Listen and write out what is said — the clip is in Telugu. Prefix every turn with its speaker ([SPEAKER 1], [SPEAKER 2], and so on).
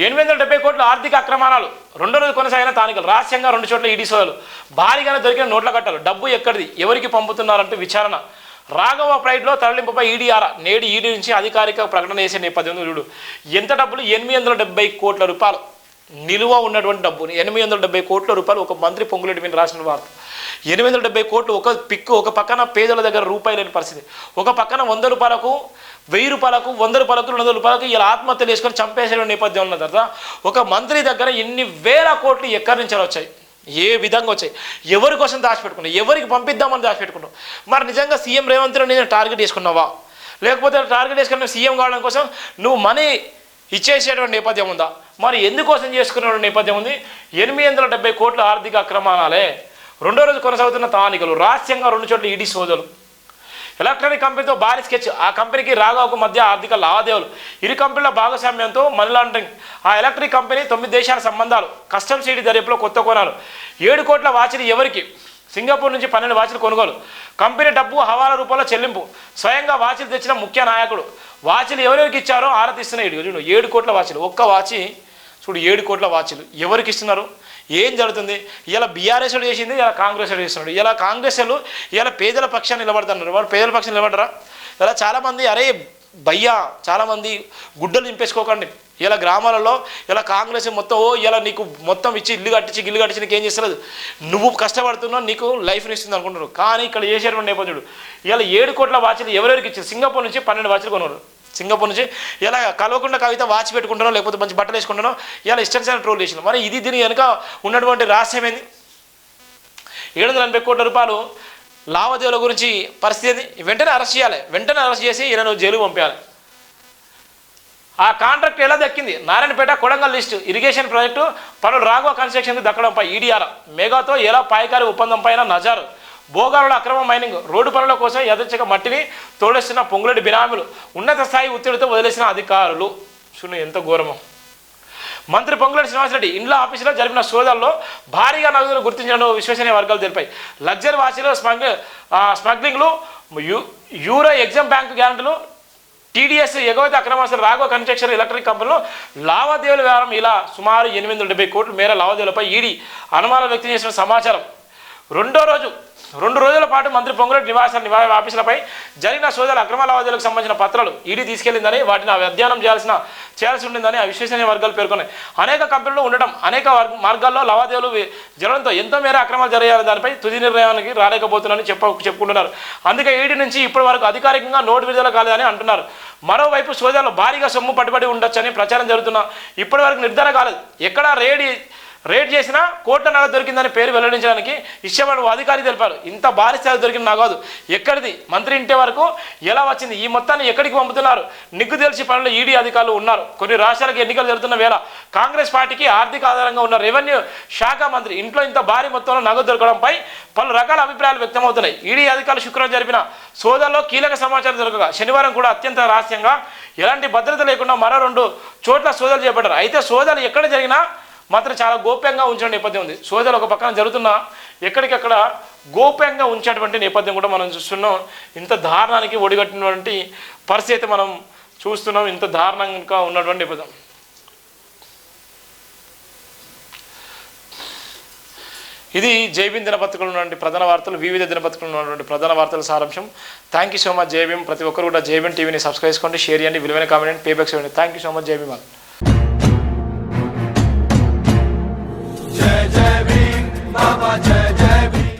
[SPEAKER 1] ఎనిమిది వందల డెబ్బై కోట్ల ఆర్థిక అక్రమాలు రెండో రోజు కొనసాగిన తానికలు రహస్యంగా రెండు చోట్ల ఈడీ సోదాలు భారీగానే దొరికిన నోట్ల కట్టాలు డబ్బు ఎక్కడిది ఎవరికి పంపుతున్నారంటూ విచారణ. రాఘవ ప్రైడ్లో తరలింపుపై ఈడీఆర్ నేడు ఈడీ నుంచి అధికారిక ప్రకటన చేసే నేపథ్యంలో చూడు ఎంత డబ్బులు? ఎనిమిది వందల డెబ్బై కోట్ల రూపాయలు. నిలువ ఉన్నటువంటి డబ్బుని ఎనిమిది వందల డెబ్బై కోట్ల రూపాయలు ఒక మంత్రి పొంగులేటి మీద రాసిన వార్త. ఎనిమిది వందల డెబ్బై కోట్లు ఒక పిక్కు ఒక పక్కన పేదల దగ్గర రూపాయి లేని పరిస్థితి. ఒక పక్కన వంద రూపాయలకు వెయ్యి రూపాయలకు వంద రూపాయలకు రెండు వందల రూపాయలకు ఇలా ఆత్మహత్యలు చేసుకొని చంపేసే నేపథ్యం ఉన్న తర్వాత ఒక మంత్రి దగ్గర ఎన్ని వేల కోట్లు ఎక్కడి నుంచి వచ్చాయి? ఏ విధంగా వచ్చాయి? ఎవరి కోసం దాచిపెట్టుకున్నావు? ఎవరికి పంపిద్దామని దాచిపెట్టుకున్నావు? మరి నిజంగా సీఎం రేవంత్ రెడ్డి నేను టార్గెట్ చేసుకున్నావా? లేకపోతే టార్గెట్ చేసుకున్న సీఎం కావడం కోసం నువ్వు మనీ ఇచ్చేసేటువంటి నేపథ్యం ఉందా? మరి ఎందుకోసం చేసుకున్న నేపథ్యం ఉంది? ఎనిమిది వందల డెబ్బై కోట్ల ఆర్థిక అక్రమాలే రెండో రోజు కొనసాగుతున్న తానికలు రహస్యంగా రెండు చోట్ల ఈడీ సోదలు ఎలక్ట్రానిక్ కంపెనీతో భారీ స్కెచ్ ఆ కంపెనీకి రాఘవకు మధ్య ఆర్థిక లావాదేవీలు. ఇరు కంపెనీల భాగస్వామ్యంతో మనీ లాండరింగ్. ఆ ఎలక్ట్రిక్ కంపెనీ తొమ్మిది దేశాల సంబంధాలు కస్టమ్స్ ఈడీ దర్యాప్తులో కొత్త కోణాలు. ఏడు కోట్ల వాచిలు ఎవరికి? సింగపూర్ నుంచి పన్నెండు వాచ్లు కొనుగోలు. కంపెనీ డబ్బు హవాలా రూపంలో చెల్లింపు. స్వయంగా వాచిలు తెచ్చిన ముఖ్య నాయకుడు. వాచిలు ఎవరెవరికి ఇచ్చారో ఆరతిస్తున్న ఇటు ఏడు కోట్ల వాచిలు. ఒక్క వాచి చూడు ఏడు కోట్ల వాచ్లు. ఎవరికి ఇస్తున్నారు? ఏం జరుగుతుంది? ఇలా బీఆర్ఎస్ వాడు చేసింది ఇలా కాంగ్రెస్ వాడు చేస్తున్నాడు. ఇలా కాంగ్రెస్ వాళ్ళు ఇలా పేదల పక్షాన్ని నిలబడుతున్నారు. వాళ్ళు పేదల పక్షాన్ని నిలబడరా? ఇలా చాలామంది అరే భయ్యా చాలామంది గుడ్డలు నింపేసుకోకండి. ఇలా గ్రామాలలో ఇలా కాంగ్రెస్ మొత్తం ఓ ఇలా నీకు మొత్తం ఇచ్చి ఇల్లు కట్టించి ఇల్లు కట్టించి నీకు ఏం చేస్తలేదు. నువ్వు కష్టపడుతున్నావు నీకు లైఫ్ని ఇస్తుంది అనుకుంటున్నారు. కానీ ఇక్కడ చేసేటువంటి నేపథ్యుడు ఇలా ఏడు కోట్ల వాచ్లు ఎవరెవరికి ఇచ్చారు? సింగపూర్ నుంచి పన్నెండు వాచ్లు కొన్నారు. సింగపూర్ నుంచి ఇలా కలవకుండా కవిత వాచ్ పెట్టుకుంటానో లేకపోతే మంచి బట్టలు వేసుకుంటానో ఇలా ఇష్టం ట్రోల్ చేసిన మరి ఇది దీని వెనుక ఉన్నటువంటి రహస్యం ఏంది? ఏడు వందల ఎనభై కోట్ల రూపాయలు లావాదేవీల గురించి పరిస్థితి ఏంది? వెంటనే అరెస్ట్ చేయాలి. వెంటనే అరెస్ట్ చేసి ఈయనను జైలు పంపించాలి ఆ కాంట్రాక్ట్ ఎలా దక్కింది? Narayanpet Kodangal lift irrigation project పనులు రాఘవ కన్స్ట్రక్షన్కి దక్కడంపై ఈడీఆర్ మెగాతో ఎలా పాయకారి ఒప్పందం పైన నజారు? భోగారుల అక్రమ మైనింగ్ రోడ్డు పనుల కోసం యథేచ్ఛగా మట్టిని తోడేస్తున్న పొంగులటి బినామీలు ఉన్నత స్థాయి ఒత్తిడితో వదిలేసిన అధికారులు. చూడు ఎంత ఘోరమో. మంత్రి పొంగులేటి శ్రీనివాసరెడ్డి ఇండ్ల ఆఫీసులో జరిపిన సోదాల్లో భారీగా నగదులు గుర్తించిన విశ్వసనీయ వర్గాలు తెలిపాయి. లగ్జరీ వాచీలో స్మగ్ స్మగ్లింగ్లు యూ యూరో ఎగ్జామ్ బ్యాంక్ గ్యారంటీలు టీడీఎస్ ఎగవతి అక్రమాస్తులు రాఘవ కన్స్ట్రక్షన్ ఎలక్ట్రిక్ కంపెనీలో లావాదేవీల వ్యవహారం ఇలా సుమారు ఎనిమిది వందల డెబ్బై కోట్ల మేర లావాదేవీలపై ఈడీ అనుమానం వ్యక్తం చేసిన సమాచారం. రెండో రోజు రెండు రోజుల పాటు మంత్రి పొంగులేటి నివాస నివా ఆఫీసులపై జరిగిన సోదాల అక్రమ లావాదేవీలకు సంబంధించిన పత్రాలు ఈడీ తీసుకెళ్ళిందని వాటిని అధ్యయనం చేయాల్సిన చేయాల్సి ఉండిందని ఆ విశ్వసనీయ వర్గాలు పేర్కొన్నాయి. అనేక కంపెనీలు ఉండడం అనేక మార్గాల్లో లావాదేవీలు జరగడంతో ఎంతో మేర అక్రమాలు జరిగాయని దానిపై తుది నిర్ణయానికి రాలేకపోతున్నారని చెప్ప చెప్పుకుంటున్నారు. అందుకే ఈడీ నుంచి ఇప్పటి వరకు అధికారికంగా నోటు విడుదల కాలేదని అంటున్నారు. మరోవైపు సోదాలు భారీగా సొమ్ము పట్టుబడి ఉండొచ్చని ప్రచారం జరుగుతున్నా ఇప్పటి వరకు నిర్ధారణ కాలేదు. ఎక్కడ రేడి రేట్ చేసినా కోట్ల నగదు దొరికిందని పేరు వెల్లడించడానికి ఇష్టమైన అధికారి తెలిపారు. ఇంత భారీ స్థాయి దొరికిన నగదు ఎక్కడిది? మంత్రి ఇంటి వరకు ఎలా వచ్చింది? ఈ మొత్తాన్ని ఎక్కడికి పంపుతున్నారు? నిగ్గు తెలిసి పనులు ఈడీ అధికారులు ఉన్నారు. కొన్ని రాష్ట్రాలకు ఎన్నికలు జరుగుతున్న వేళ కాంగ్రెస్ పార్టీకి ఆర్థిక ఆధారంగా ఉన్న రెవెన్యూ శాఖ మంత్రి ఇంట్లో ఇంత భారీ మొత్తంలో నగదు దొరకడంపై పలు రకాల అభిప్రాయాలు వ్యక్తమవుతున్నాయి. ఈడీ అధికారులు శుక్రవారం జరిపిన సోదాల్లో కీలక సమాచారం దొరకగా. శనివారం కూడా అత్యంత రహస్యంగా ఎలాంటి భద్రత లేకుండా మరో రెండు చోట్ల సోదాలు చేపట్టారు. అయితే సోదాలు ఎక్కడ జరిగినా మాత్రం చాలా గోప్యంగా ఉంచిన నేపథ్యం ఉంది. సోదాలు ఒక పక్కన జరుగుతున్న ఎక్కడికక్కడ గోప్యంగా ఉంచేటువంటి నేపథ్యం కూడా మనం చూస్తున్నాం. ఇంత దారుణానికి ఒడిగట్టినటువంటి పరిస్థితి అయితే మనం చూస్తున్నాం. ఇంత దారుణంగా ఉన్నటువంటి నేపథ్యం. ఇది జైబీన్ దినపత్రికలు ఉన్నటువంటి ప్రధాన వార్తలు వివిధ దినపత్రికలు ఉన్నటువంటి ప్రధాన వార్తల సారాంశం. Thank you so much Jai Bhim ప్రతి ఒక్కరు కూడా జైబీన్ టీవీని సబ్స్క్రైబ్ చేసుకోండి షేర్ చేయండి విలువైన కామెంట్ పేబ్యాక్ చేయండి. Thank you so much Jai Bhim Jack.